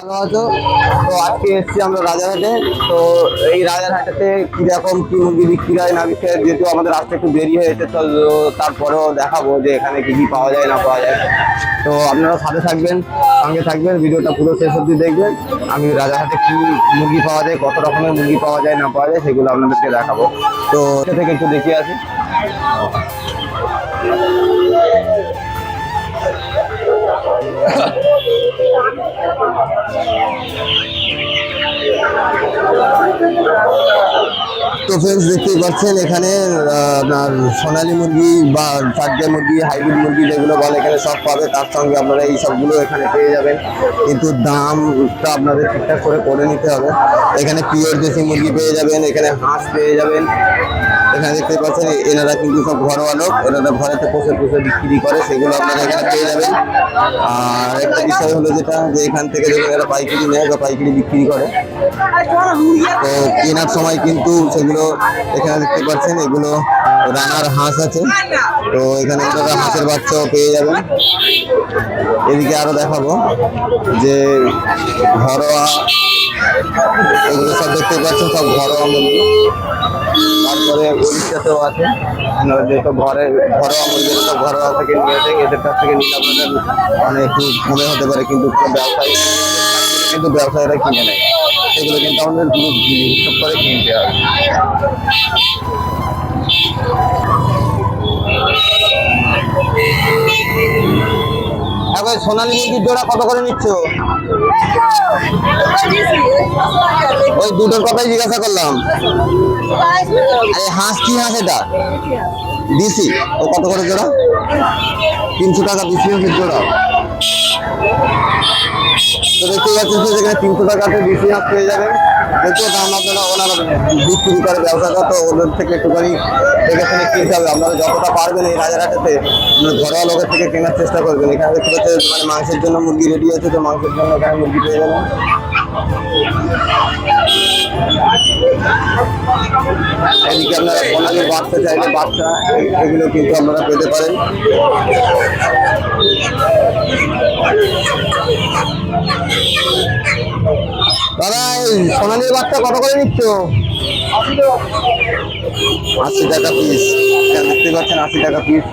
তো আজকে এসেছি আমরা রাজারহাটে। তো এই রাজারহাটেতে কীরকম কি মুরগি বিক্রি হয় না বিক্রি হয়, যেহেতু আমাদের আসতে একটু দেরি হয়েছে, তো তারপরেও দেখাবো যে এখানে কি কি পাওয়া যায়, না পাওয়া যায়। তো আপনারা সাথে থাকবেন, সঙ্গে থাকবেন, ভিডিওটা পুরো শেষ অবধি দেখবেন। আমি রাজারহাটে কি মুরগি পাওয়া যায়, কত রকমের মুরগি পাওয়া যায়, না পাওয়া যায়, সেগুলো আপনাদেরকে দেখাবো। তো থেকে একটু দেখিয়ে আসি। ফ্রেন্ডস দেখতেই পাচ্ছেন, এখানে আপনার সোনালী মুরগি বা চারটে মুরগি, হাইব্রিড মুরগি যেগুলো বলে, এখানে সব পাবে। তার সঙ্গে আপনারা এই সবগুলো এখানে পেয়ে যাবেন। কিন্তু দামটা আপনাদের ঠিকঠাক করে করে নিতে হবে। এখানে পিওর দেশি মুরগি পেয়ে যাবেন, এখানে হাঁস পেয়ে যাবেন। এখানে দেখতে পাচ্ছেন এনারা কিন্তু সব ঘরোয়া লোক। এনারা ঘরেতে পোষে পোষে বিক্রি করে, সেগুলো আপনারা এখানে পেয়ে যাবেন। আর একটা বিষয় হলো যেটা, যে এখান থেকে যখন এরা পাইকারি নেয় বা পাইকারি বিক্রি করে, তো কেনার সময় কিন্তু সেগুলো এখানে দেখতে পাচ্ছেন, এগুলো রানার হাঁস আছে। তো এখানে আপনারা হাঁসের বাচ্চাও পেয়ে যাবেন। এদিকে আরও দেখাবো, যে ঘরোয়া, এগুলো সব দেখতে পাচ্ছেন, সব ঘরোয়া মুরগি। তারপরে উড়িষ্যাতেও আছে। যেহেতু ঘরে ঘরোয়া সব ঘরোয়া থেকে নিয়েছে এদের কাছ থেকে নিলে আপনাদের মানে একটু কমে হতে পারে কিন্তু ব্যবসায়ী কিন্তু ব্যবসায়ীরা কিনে নেয়। সেগুলো কিন্তু আমাদের পুরো হিসাব করে কিনতে হবে। সোনালী মুরগির জোড়া কত করে নিচ্ছ? ওই দুটোর কথাই জিজ্ঞাসা করলাম। এই হাঁস কি হাঁস এটা? দিছি। ও কত করে জোড়া? তিনশো টাকা দিছি জোড়া? দেখতে পাচ্ছেন যে এখানে তিনশো টাকাতে দিছি হাঁস পেয়ে যাবেন। দেখতে দাম আপনারা ওনারা বিক্রি করে ব্যবসাটা তো ওদের থেকে একটুখানি দেখে শুনে কিনতে হবে। আপনারা যতটা পারবেন এই রাজারহাটেতে মানে ঘরোয়া লোকের থেকে কেনার চেষ্টা করবেন। এখানে দেখতে পাচ্ছেন মানে মাংসের জন্য মুরগি রেডি আছে, তো মাংসের জন্য এখানে মুরগি পেয়ে যাবেন। এদিকে আপনারা সোনালি বাচ্চা চাইলে বাচ্চা, এগুলো কিন্তু আপনারা পেতে পারেন। দাদা, এই সোনালির বাচ্চা কত করে নিচ্ছ? আশি টাকা পিস দেখতে পাচ্ছেন আশি টাকা পিস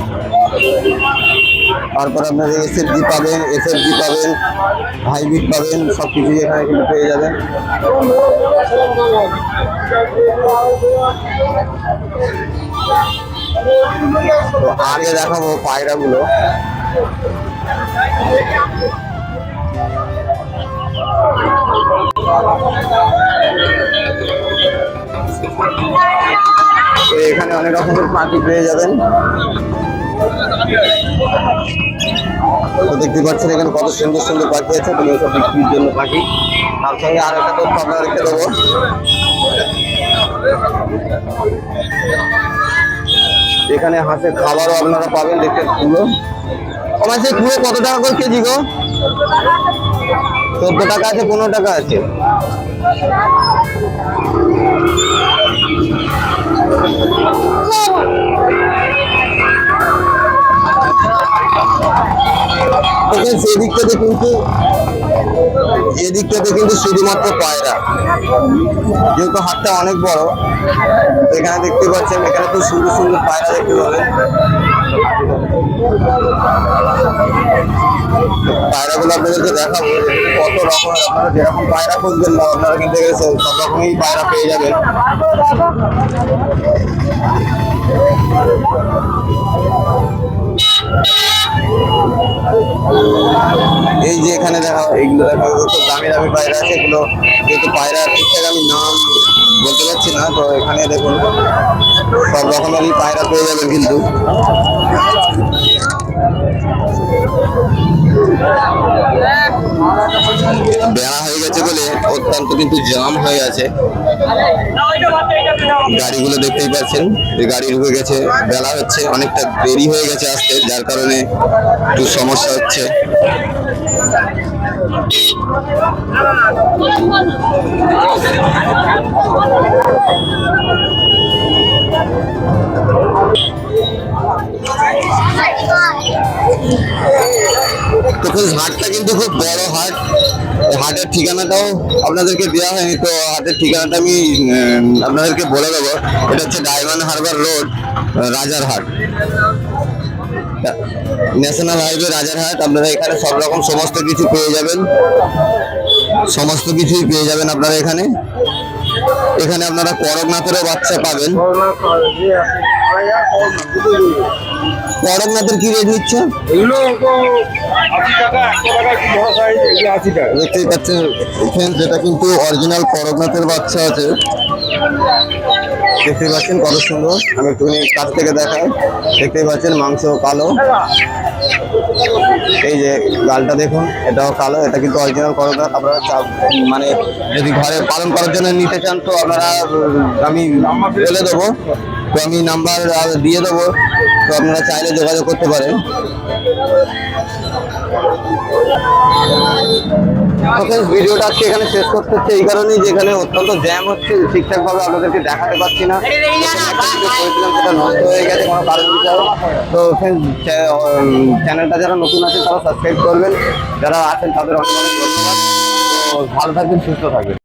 তারপর আপনারা এসএফজি পাবেন এসএফজি পাবেন, হাইব্রিড পাবেন সব কিছুই এখানে কিন্তু পেয়ে যাবেন। তো আগে দেখাবো পায়রাগুলো। এখানে অনেক রকমের পাখি পেয়ে যাবেন। দেখতে পাচ্ছেন এখানে কত সুন্দর সুন্দর পাখি আছে তুমি সব বিক্রির জন্য পাখি। তার সঙ্গে আর একটা তথ্য আপনারা রেখে দেবো। এখানে হাঁসের খাবারও আপনারা পাবেন, দেখতে কুড়ো আমার সেই কুড়ো কত টাকা করে কেজি গো? চোদ্দ টাকা আছে, পনেরো টাকা আছে। দেখেন সেদিকটাতে কিন্তু এদিকটাতে কিন্তু শুধুমাত্র পায়রা। যেহেতু হাটটা অনেক বড় এখানে দেখতে পাচ্ছেন, এখানে তো সুন্দর সুন্দর পায়রা দেখতে পাবেন। পায়রাগুলো আপনাদেরকে দেখাবো, কত রকমের আপনারা যেরকম পায়রা খুঁজবেন না আপনারা কিন্তু এখানে সব রকমই পায়রা পেয়ে যাবেন। এই যে এখানে দেখা এইগুলো দেখা খুব দামি দামি পায়রা আছে, এগুলো যেহেতু পায়রা ঠিকঠাক আমি নাম বলতে পারছি না, তো এখানে দেখুন সব রকমেরই পায়রা পেয়ে যাবেন কিন্তু। বেড়া হয়ে গেছে বলে অত্যন্ত কিন্তু জাম হয়ে আছে। গাড়িগুলো দেখতেই পাচ্ছেন যে গাড়ি ঢুকে গেছে বেলা হচ্ছে, অনেকটা দেরি হয়ে গেছে আসতে, যার কারণে একটু সমস্যা হচ্ছে। তো হাটটা কিন্তু খুব বড় হাট হাটের ঠিকানাটাও আপনাদেরকে দেওয়া হয়নি, তো হাটের ঠিকানাটা আমি আপনাদেরকে বলে দেবো। এটা হচ্ছে Diamond Harbour road Rajarhat national highway Rajarhat আপনারা এখানে সব রকম সমস্ত কিছু পেয়ে যাবেন। সমস্ত কিছুই পেয়ে যাবেন আপনারা এখানে। এখানে আপনারা করকনাথেরও বাচ্চা পাবেন। করকনাথের কি রেট নিচ্ছে? এগুলো তো আশি টাকা একশো টাকা একটু বড় সাইজ এগুলো আশি টাকা। দেখতেই পাচ্ছেন যেটা কিন্তু অরিজিনাল করকনাথের বাচ্চা আছে। দেখতেই পাচ্ছেন কত সুন্দর। আমি একটুখানি কাছ থেকে দেখাই। দেখতেই পাচ্ছেন মাংস কালো। এই যে গালটা দেখুন এটাও কালো। এটা কিন্তু অরিজিনাল করকনাথ। আপনারা মানে যদি ঘরে পালন করার জন্য নিতে চান তো আপনারা আমি বলে দেবো। তো আমি নাম্বার দিয়ে দেবো। তো আপনারা চাইলে যোগাযোগ করতে পারেন। ওকে ভিডিওটা আজকে এখানে শেষ করতে হচ্ছে। এই কারণেই যে এখানে অত্যন্ত জ্যাম হচ্ছে ঠিকঠাক ভাবে আপনাদেরকে দেখাতে পারছি না। করেছিলাম সেটা নষ্ট হয়ে গেছে কোনো কারণ। বিষয়ে তো চ্যানেলটা যারা নতুন আছে তারা সাবস্ক্রাইব করবেন। যারা আছেন তাদের অনেক অনেক ধন্যবাদ। তো ভালো থাকবেন সুস্থ থাকবেন।